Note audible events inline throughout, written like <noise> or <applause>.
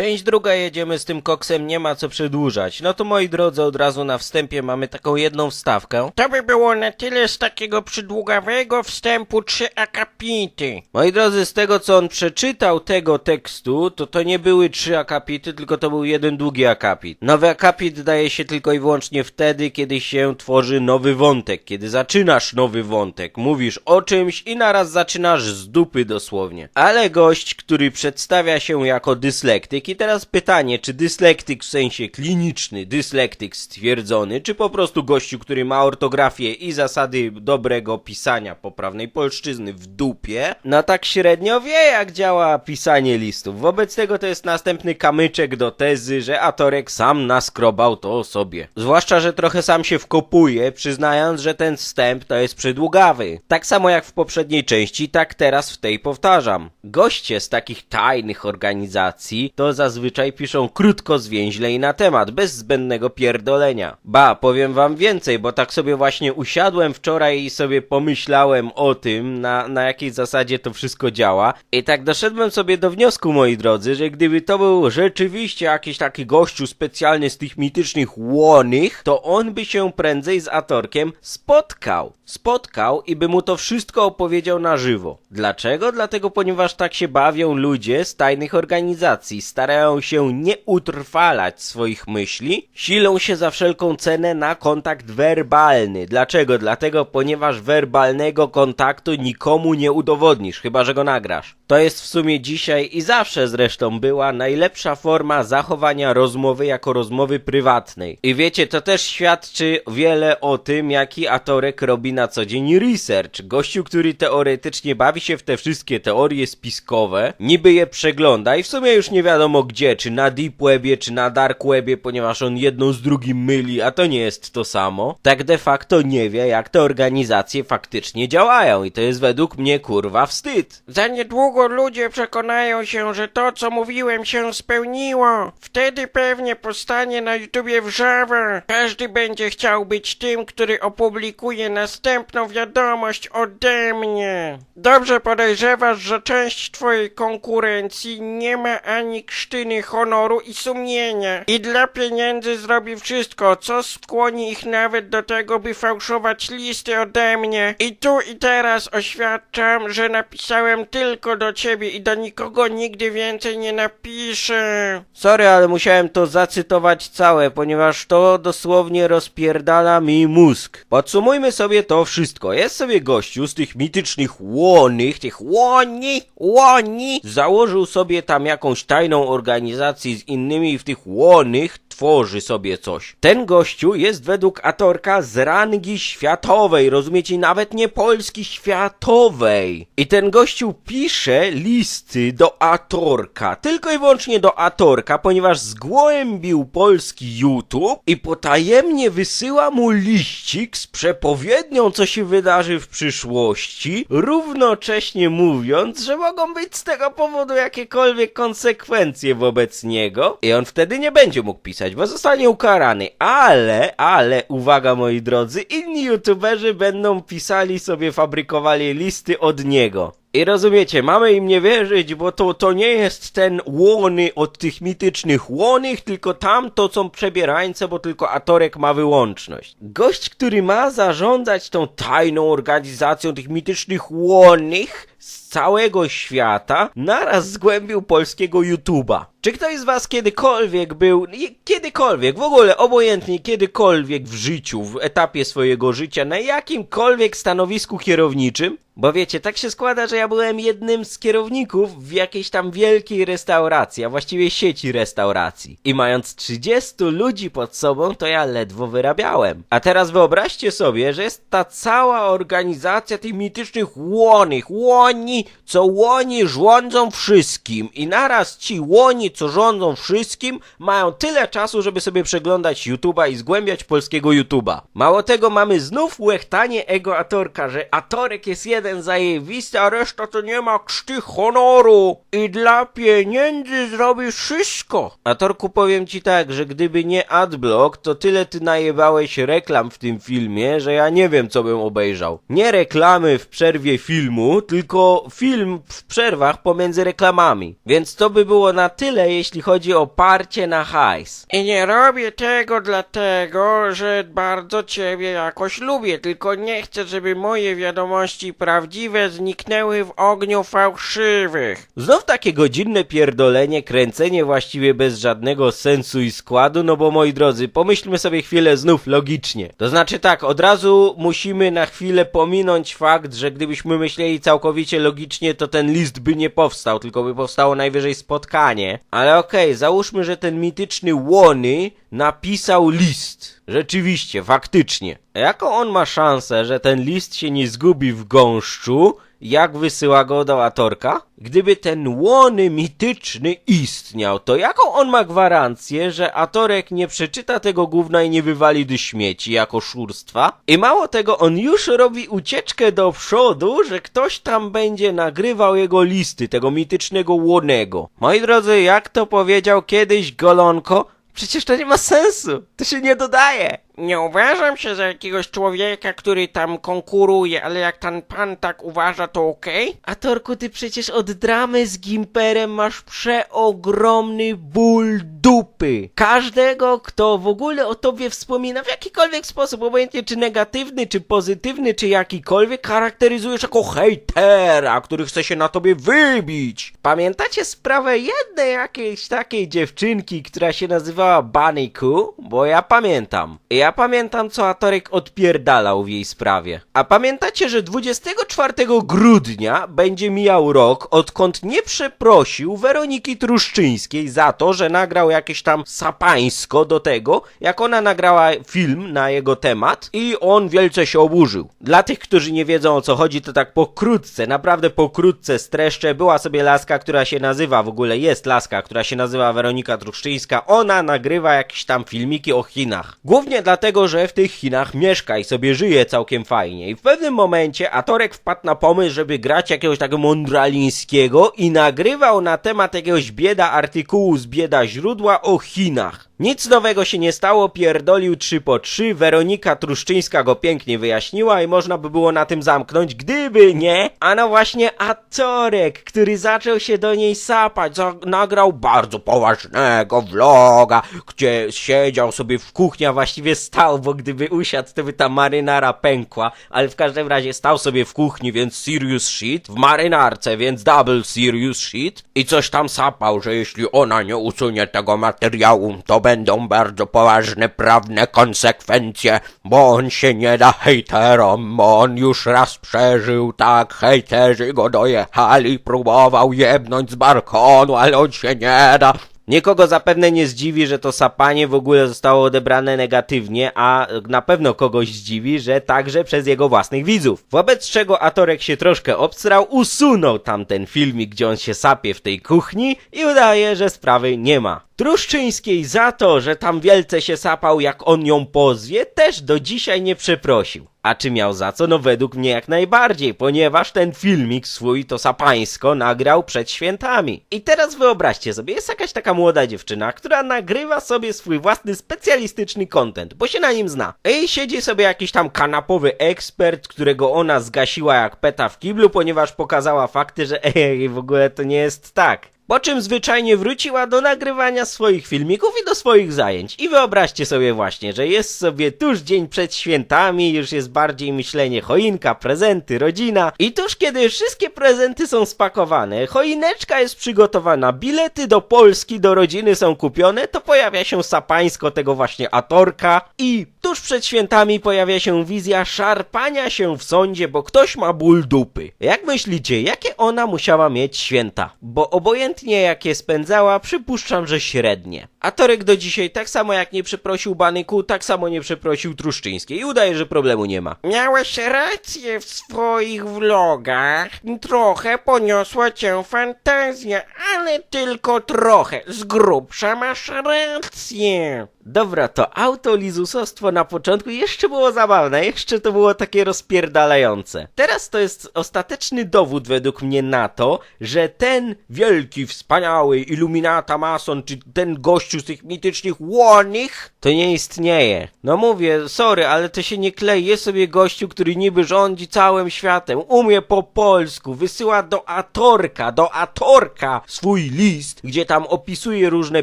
Część druga jedziemy z tym koksem, nie ma co przedłużać. No to moi drodzy, od razu na wstępie mamy taką jedną wstawkę. To by było na tyle z takiego przydługawego wstępu trzy akapity. Moi drodzy, z tego co on przeczytał tego tekstu, to to nie były trzy akapity, tylko to był jeden długi akapit. Nowy akapit daje się tylko i wyłącznie wtedy, kiedy się tworzy nowy wątek, kiedy zaczynasz nowy wątek, mówisz o czymś i naraz zaczynasz z dupy dosłownie. Ale gość, który przedstawia się jako dyslektyk i teraz pytanie, czy dyslektyk w sensie kliniczny, dyslektyk stwierdzony, czy po prostu gościu, który ma ortografię i zasady dobrego pisania poprawnej polszczyzny w dupie, no tak średnio wie jak działa pisanie listów. Wobec tego to jest następny kamyczek do tezy, że Atorek sam naskrobał to sobie. Zwłaszcza, że trochę sam się wkopuje, przyznając, że ten wstęp to jest przydługawy. Tak samo jak w poprzedniej części, tak teraz w tej powtarzam. Goście z takich tajnych organizacji to zazwyczaj piszą krótko, zwięźle i na temat, bez zbędnego pierdolenia. Ba, powiem wam więcej, bo tak sobie właśnie usiadłem wczoraj i sobie pomyślałem o tym, na, na jakiej zasadzie to wszystko działa. I tak doszedłem sobie do wniosku, moi drodzy, że gdyby to był rzeczywiście jakiś taki gościu specjalny z tych mitycznych łonych, to on by się prędzej z Atorkiem spotkał. Spotkał i by mu to wszystko opowiedział na żywo. Dlaczego? Dlatego, ponieważ tak się bawią ludzie z tajnych organizacji. Starają się nie utrwalać swoich myśli, silą się za wszelką cenę na kontakt werbalny. Dlaczego? Dlatego, ponieważ werbalnego kontaktu nikomu nie udowodnisz, chyba że go nagrasz. To jest w sumie dzisiaj i zawsze zresztą była najlepsza forma zachowania rozmowy jako rozmowy prywatnej. I wiecie, to też świadczy wiele o tym, jaki Atorek robi na co dzień research. Gościu, który teoretycznie bawi się w te wszystkie teorie spiskowe, niby je przegląda i w sumie już nie wiadomo gdzie, czy na Deep Webie, czy na Dark Webie, ponieważ on jedną z drugim myli, a to nie jest to samo. Tak de facto nie wie, jak te organizacje faktycznie działają i to jest według mnie kurwa wstyd. Za niedługo ludzie przekonają się, że to, co mówiłem, się spełniło. Wtedy pewnie powstanie na YouTubie wrzawa. Każdy będzie chciał być tym, który opublikuje następną wiadomość ode mnie. Dobrze podejrzewasz, że część twojej konkurencji nie ma ani krztyny honoru i sumienia. I dla pieniędzy zrobi wszystko, co skłoni ich nawet do tego, by fałszować listy ode mnie. I tu i teraz oświadczam, że napisałem tylko do ciebie i do nikogo nigdy więcej nie napiszę. Sorry, ale musiałem to zacytować całe, ponieważ to dosłownie rozpierdala mi mózg. Podsumujmy sobie to wszystko. Jest sobie gościu z tych mitycznych łonych, tych łoni, łoni, założył sobie tam jakąś tajną organizację z innymi w tych łonych, tworzy sobie coś. Ten gościu jest według Atorka z rangi światowej, rozumiecie? Nawet nie Polski, światowej. I ten gościu pisze listy do Atorka, tylko i wyłącznie do Atorka, ponieważ zgłębił polski YouTube i potajemnie wysyła mu liścik z przepowiednią, co się wydarzy w przyszłości, równocześnie mówiąc, że mogą być z tego powodu jakiekolwiek konsekwencje wobec niego i on wtedy nie będzie mógł pisać, bo zostanie ukarany. Ale, ale, uwaga moi drodzy, inni youtuberzy będą pisali sobie, fabrykowali listy od niego. I rozumiecie, mamy im nie wierzyć, bo to, to nie jest ten łony od tych mitycznych łonych, tylko tam to są przebierańce, bo tylko Atorek ma wyłączność. Gość, który ma zarządzać tą tajną organizacją tych mitycznych łonych z całego świata, naraz zgłębił polskiego YouTube'a. Czy ktoś z was kiedykolwiek był, kiedykolwiek, w ogóle obojętnie kiedykolwiek w życiu, w etapie swojego życia, na jakimkolwiek stanowisku kierowniczym? Bo wiecie, tak się składa, że ja byłem jednym z kierowników w jakiejś tam wielkiej restauracji, a właściwie sieci restauracji. I mając 30 ludzi pod sobą, to ja ledwo wyrabiałem. A teraz wyobraźcie sobie, że jest ta cała organizacja tych mitycznych łonych, łoni, co łoni rządzą wszystkim. I naraz ci łoni, co rządzą wszystkim, mają tyle czasu, żeby sobie przeglądać YouTube'a i zgłębiać polskiego YouTube'a. Mało tego, mamy znów łechtanie ego Atorka, że Atorek jest jeden zajebisty, a reszta to nie ma krzty honoru i dla pieniędzy zrobisz wszystko. A Torku powiem ci tak, że gdyby nie adblock, to tyle ty najebałeś reklam w tym filmie, że ja nie wiem co bym obejrzał. Nie reklamy w przerwie filmu, tylko film w przerwach pomiędzy reklamami. Więc to by było na tyle, jeśli chodzi o parcie na hajs. I nie robię tego dlatego, że bardzo ciebie jakoś lubię, tylko nie chcę, żeby moje wiadomości prawdziwe zniknęły w ogniu fałszywych. Znów takie godzinne pierdolenie, kręcenie właściwie bez żadnego sensu i składu, no bo moi drodzy, pomyślmy sobie chwilę znów logicznie. To znaczy tak, od razu musimy na chwilę pominąć fakt, że gdybyśmy myśleli całkowicie logicznie, to ten list by nie powstał, tylko by powstało najwyżej spotkanie. Ale okej, załóżmy, że ten mityczny Łony napisał list. Rzeczywiście, faktycznie. Jaką on ma szansę, że ten list się nie zgubi w gąszczu, jak wysyła go do Atorka? Gdyby ten łony mityczny istniał, to jaką on ma gwarancję, że Atorek nie przeczyta tego gówna i nie wywali do śmieci jako szurstwa? I mało tego, on już robi ucieczkę do przodu, że ktoś tam będzie nagrywał jego listy, tego mitycznego łonego. Moi drodzy, jak to powiedział kiedyś Golonko, przecież to nie ma sensu, to się nie dodaje. Nie uważam się za jakiegoś człowieka, który tam konkuruje, ale jak ten pan tak uważa, to okej? A Torku, ty przecież od dramy z Gimperem masz przeogromny ból dupy. Każdego, kto w ogóle o tobie wspomina w jakikolwiek sposób, obojętnie czy negatywny, czy pozytywny, czy jakikolwiek, charakteryzujesz jako hejtera, który chce się na tobie wybić. Pamiętacie sprawę jednej jakiejś takiej dziewczynki, która się nazywała Bunny Koo? Bo ja pamiętam. Ja pamiętam, co Atorek odpierdalał w jej sprawie. A pamiętacie, że 24 grudnia będzie mijał rok, odkąd nie przeprosił Weroniki Truszczyńskiej za to, że nagrał jakieś tam sapańsko do tego, jak ona nagrała film na jego temat i on wielce się oburzył. Dla tych, którzy nie wiedzą o co chodzi, to tak pokrótce, naprawdę pokrótce streszczę. Była sobie laska, która się nazywa, w ogóle jest laska, która się nazywa Weronika Truszczyńska. Ona nagrywa jakieś tam filmiki o Chinach. Głównie dlatego, że w tych Chinach mieszka i sobie żyje całkiem fajnie. I w pewnym momencie Atorek wpadł na pomysł, żeby grać jakiegoś takiego mądralińskiego i nagrywał na temat jakiegoś bieda artykułu z bieda źródła o Chinach. Nic nowego się nie stało, pierdolił 3 po 3, Weronika Truszczyńska go pięknie wyjaśniła i można by było na tym zamknąć, gdyby nie, a no właśnie Atorek, który zaczął się do niej sapać, nagrał bardzo poważnego vloga, gdzie siedział sobie w kuchni, a właściwie stał, bo gdyby usiadł, to by ta marynara pękła, ale w każdym razie stał sobie w kuchni, więc serious shit, w marynarce, więc double serious shit. I coś tam sapał, że jeśli ona nie usunie tego materiału, to będą bardzo poważne prawne konsekwencje, bo on się nie da hejterom, bo on już raz przeżył, tak, hejterzy go dojechali, próbował jebnąć z balkonu, ale on się nie da. Nikogo zapewne nie zdziwi, że to sapanie w ogóle zostało odebrane negatywnie, a na pewno kogoś zdziwi, że także przez jego własnych widzów. Wobec czego Atorek się troszkę obstrał, usunął tamten filmik, gdzie on się sapie w tej kuchni i udaje, że sprawy nie ma. Truszczyńskiej za to, że tam wielce się sapał, jak on ją pozwie, też do dzisiaj nie przeprosił. A czy miał za co? No według mnie jak najbardziej, ponieważ ten filmik swój to sapańsko nagrał przed świętami. I teraz wyobraźcie sobie, jest jakaś taka młoda dziewczyna, która nagrywa sobie swój własny specjalistyczny content, bo się na nim zna. I siedzi sobie jakiś tam kanapowy ekspert, którego ona zgasiła jak peta w kiblu, ponieważ pokazała fakty, że <laughs> ej, w ogóle to nie jest tak. Po czym zwyczajnie wróciła do nagrywania swoich filmików i do swoich zajęć. I wyobraźcie sobie właśnie, że jest sobie tuż dzień przed świętami, już jest bardziej myślenie choinka, prezenty, rodzina. I tuż kiedy wszystkie prezenty są spakowane, choineczka jest przygotowana, bilety do Polski, do rodziny są kupione, to pojawia się sapańsko tego właśnie atorka i tuż przed świętami pojawia się wizja szarpania się w sądzie, bo ktoś ma ból dupy. Jak myślicie, jakie ona musiała mieć święta? Bo obojętnie letnie, jakie spędzała, przypuszczam, że średnie. A Torek do dzisiaj tak samo jak nie przeprosił Banyku, tak samo nie przeprosił Truszczyńskiej i udaje, że problemu nie ma. Miałeś rację w swoich vlogach. Trochę poniosła cię fantazja, ale tylko trochę. Z grubsza masz rację. Dobra, to autolizusostwo na początku jeszcze było zabawne, jeszcze to było takie rozpierdalające. Teraz to jest ostateczny dowód według mnie na to, że ten wielki, wspaniały iluminata mason, czy ten gościu z tych mitycznych łonych, to nie istnieje. No mówię, sorry, ale to się nie klei. Jest sobie gościu, który niby rządzi całym światem, umie po polsku, wysyła do Atorka, do Atorka swój list, gdzie tam opisuje różne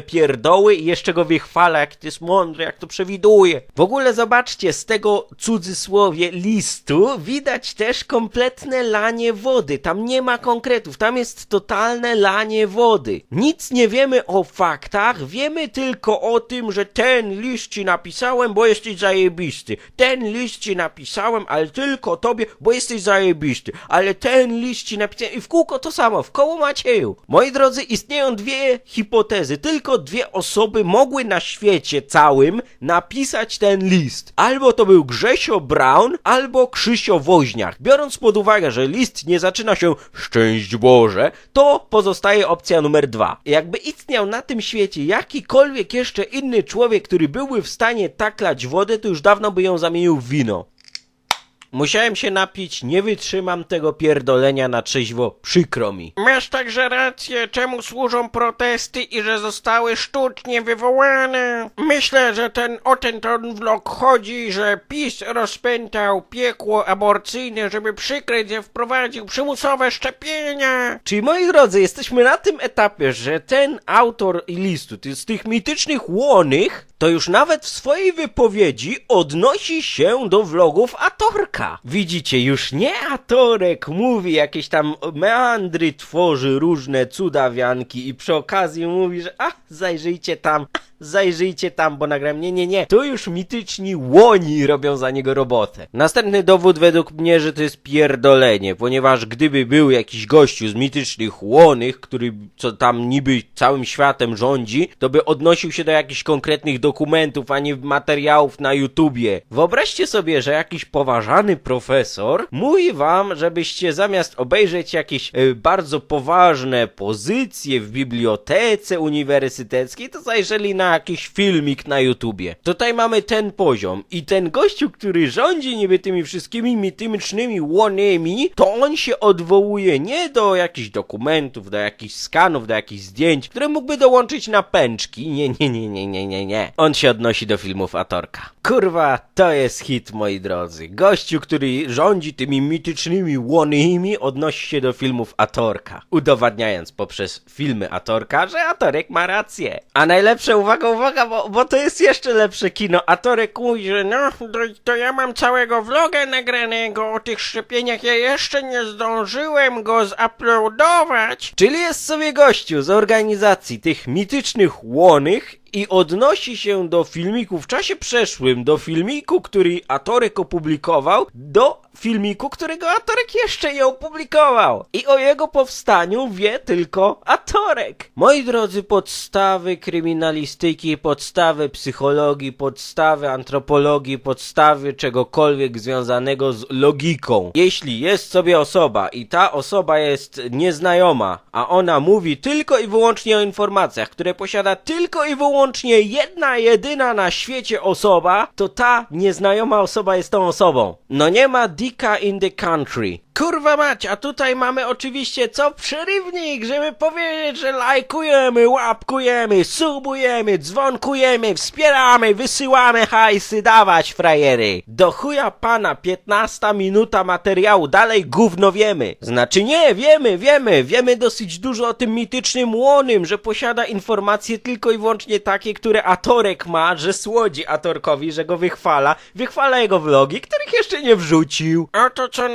pierdoły i jeszcze go wychwala, jak to jest mądry, jak to przewiduje. W ogóle zobaczcie, z tego cudzysłowie listu widać też kompletne lanie wody. Tam nie ma konkretów, tam jest totalne lanie wody. Nic nie wiemy o faktach, wiemy tylko o tym, że ten list ci napisałem, bo jesteś zajebisty. Ten list ci napisałem, ale tylko tobie, bo jesteś zajebisty. Ale ten list ci napisałem i w kółko to samo, w koło Macieju. Moi drodzy, istnieją dwie hipotezy. Tylko dwie osoby mogły na świecie całym napisać ten list. Albo to był Grzesio Brown, albo Krzysio Woźniak. Biorąc pod uwagę, że list nie zaczyna się Szczęść Boże, to pozostaje opcja numer dwa. Jakby istniał na tym świecie jakikolwiek jeszcze inny człowiek, który byłby w stanie taklać wodę, to już dawno by ją zamienił w wino. Musiałem się napić, nie wytrzymam tego pierdolenia na trzeźwo, przykro mi. Masz także rację, czemu służą protesty i że zostały sztucznie wywołane. Myślę, że ten o ten ten vlog chodzi, że PiS rozpętał piekło aborcyjne, żeby przykryć, że wprowadził przymusowe szczepienia. Czyli moi drodzy, jesteśmy na tym etapie, że ten autor listu, z tych mitycznych łonych, to już nawet w swojej wypowiedzi odnosi się do vlogów Atorka. Widzicie, już nie Atorek mówi jakieś tam meandry, tworzy różne cudawianki i przy okazji mówi, że a, zajrzyjcie tam, zajrzyjcie tam, bo nagram. Nie, nie, nie. Tu już mityczni łoni robią za niego robotę. Następny dowód według mnie, że to jest pierdolenie, ponieważ gdyby był jakiś gościu z mitycznych łonych, który co tam niby całym światem rządzi, to by odnosił się do jakichś konkretnych dokumentów, a nie materiałów na YouTubie. Wyobraźcie sobie, że jakiś poważany profesor mówi wam, żebyście zamiast obejrzeć jakieś e, bardzo poważne pozycje w bibliotece uniwersyteckiej, to zajrzeli na jakiś filmik na YouTubie. Tutaj mamy ten poziom i ten gościu, który rządzi niby tymi wszystkimi mitycznymi łonymi, to on się odwołuje nie do jakichś dokumentów, do jakichś skanów, do jakichś zdjęć, które mógłby dołączyć na pęczki. Nie, nie, nie, nie, nie, nie, nie. On się odnosi do filmów Atorka. Kurwa, to jest hit, moi drodzy. Gościu, który rządzi tymi mitycznymi łonymi, odnosi się do filmów Atorka, udowadniając poprzez filmy Atorka, że Atorek ma rację. A najlepsze, uwaga, uwaga, bo, bo to jest jeszcze lepsze kino. Atorek mówi, że no, No, to, to ja mam całego vloga nagranego o tych szczepieniach, ja jeszcze nie zdążyłem go zuploadować. Czyli jest sobie gościu z organizacji tych mitycznych łonych i odnosi się do filmiku w czasie przeszłym, do filmiku, który Atorek opublikował, do filmiku, którego Atorek jeszcze nie opublikował. I o jego powstaniu wie tylko Atorek. Moi drodzy, podstawy kryminalistyki, podstawy psychologii, podstawy antropologii, podstawy czegokolwiek związanego z logiką. Jeśli jest sobie osoba i ta osoba jest nieznajoma, a ona mówi tylko i wyłącznie o informacjach, które posiada tylko i wyłącznie jedna, jedyna na świecie osoba, to ta nieznajoma osoba jest tą osobą. No nie ma dika in the country. Kurwa mać, a tutaj mamy oczywiście co? Przerywnik, żeby powiedzieć, że lajkujemy, łapkujemy, subujemy, dzwonkujemy, wspieramy, wysyłamy hajsy, dawać frajery. Do chuja pana, 15 minuta materiału, dalej gówno wiemy. Znaczy nie, wiemy, wiemy, wiemy dosyć dużo o tym mitycznym łonym, że posiada informacje tylko i wyłącznie takie, które Atorek ma, że słodzi Atorkowi, że go wychwala, wychwala jego vlogi, których jeszcze nie wrzucił. Oto co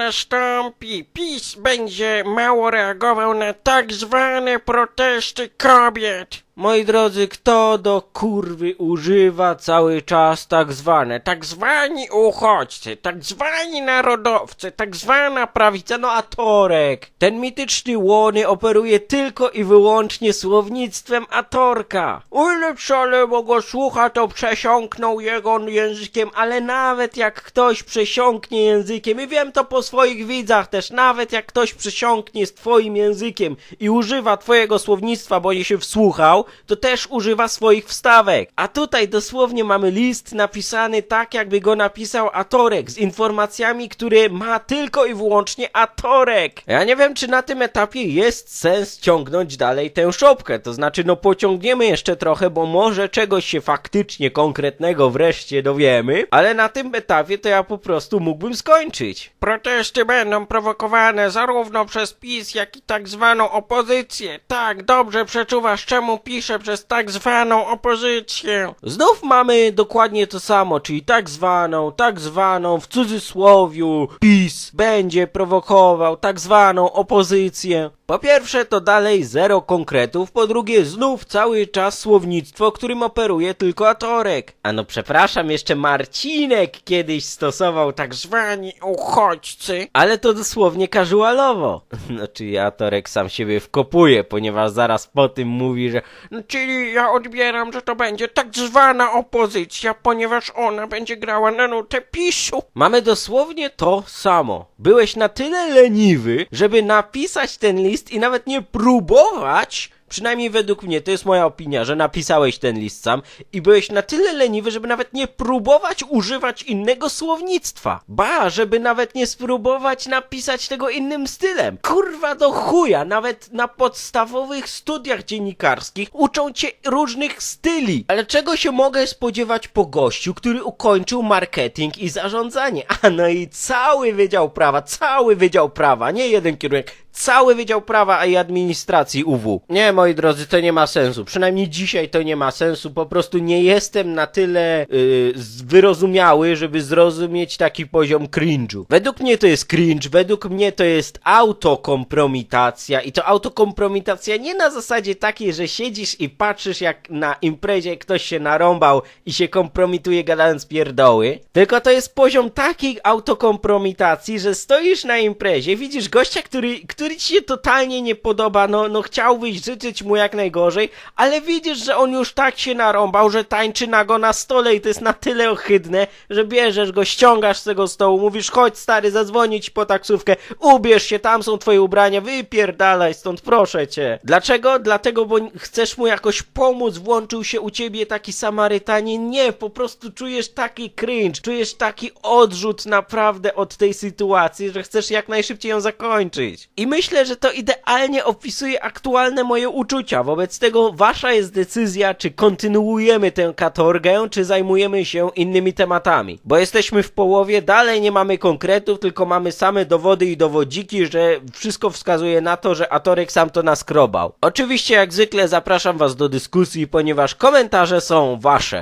PiS będzie mało reagował na tak zwane protesty kobiet. Moi drodzy, kto do kurwy używa cały czas tak zwane, tak zwani uchodźcy, tak zwani narodowcy, tak zwana prawica, no a Atorek. Ten mityczny łony operuje tylko i wyłącznie słownictwem Atorka. ile szalego go słucha, to przesiąknął jego językiem, Ale nawet jak ktoś przesiąknie językiem, i wiem to po swoich widzach też, nawet jak ktoś przesiąknie z twoim językiem i używa twojego słownictwa, bo nie się wsłuchał, to też używa swoich wstawek. A tutaj dosłownie mamy list napisany tak, jakby go napisał Atorek, z informacjami, które ma tylko i wyłącznie Atorek. Ja nie wiem, czy na tym etapie jest sens ciągnąć dalej tę szopkę, to znaczy, no pociągniemy jeszcze trochę, bo może czegoś się faktycznie konkretnego wreszcie dowiemy, ale na tym etapie to ja po prostu mógłbym skończyć. protesty będą prowokowane zarówno przez PiS, jak i tak zwaną opozycję. Tak, dobrze przeczuwasz, czemu piszę przez tak zwaną opozycję. Znów mamy dokładnie to samo, czyli tak zwaną, tak zwaną, w cudzysłowiu, PiS będzie prowokował tak zwaną opozycję. Po pierwsze to dalej zero konkretów, po drugie znów cały czas słownictwo, którym operuje tylko Atorek. A no przepraszam, jeszcze Marcinek kiedyś stosował tak Zwani uchodźcy. ale to dosłownie casualowo. <laughs> No czyli Atorek sam siebie wkopuje, ponieważ zaraz po tym mówi, że Czyli ja odbieram, że to będzie tak zwana opozycja, ponieważ ona będzie grała na nutę PiSu. Mamy dosłownie to samo. Byłeś na tyle leniwy, żeby napisać ten list i nawet nie próbować, przynajmniej według mnie, to jest moja opinia, że napisałeś ten list sam i byłeś na tyle leniwy, żeby nawet nie próbować używać innego słownictwa. Ba, żeby nawet nie spróbować napisać tego innym stylem. Kurwa do chuja, nawet na podstawowych studiach dziennikarskich uczą cię różnych styli. Ale czego się mogę spodziewać po gościu, który ukończył marketing i zarządzanie? A no i cały Wydział Prawa, cały Wydział Prawa, nie jeden kierunek, cały Wydział Prawa i Administracji UW. Nie, moi drodzy, to nie ma sensu. Przynajmniej dzisiaj to nie ma sensu. Po prostu nie jestem na tyle yy, wyrozumiały, żeby zrozumieć taki poziom cringe'u. Według mnie to jest cringe, według mnie to jest autokompromitacja i to autokompromitacja nie na zasadzie takiej, że siedzisz i patrzysz jak na imprezie ktoś się narąbał i się kompromituje gadając pierdoły, tylko to jest poziom takiej autokompromitacji, że stoisz na imprezie, widzisz gościa, który, który ci się totalnie nie podoba, no, no chciałbyś życzyć mu jak najgorzej, ale widzisz, że on już tak się narąbał, że tańczy nago na stole i to jest na tyle ohydne, że bierzesz go, ściągasz z tego stołu, mówisz chodź stary, zadzwonię ci po taksówkę, ubierz się, tam są twoje ubrania, wypierdalaj stąd, proszę cię. Dlaczego? Dlatego, bo chcesz mu jakoś pomóc, włączył się u ciebie taki Samarytanin, nie, po prostu czujesz taki cringe, czujesz taki odrzut naprawdę od tej sytuacji, że chcesz jak najszybciej ją zakończyć. I myślę, że to idealnie opisuje aktualne moje uczucia, wobec tego wasza jest decyzja, czy kontynuujemy tę katorgę, czy zajmujemy się innymi tematami. Bo jesteśmy w połowie, dalej nie mamy konkretów, tylko mamy same dowody i dowodziki, że wszystko wskazuje na to, że Atorek sam to naskrobał. Oczywiście, jak zwykle, zapraszam was do dyskusji, ponieważ komentarze są wasze.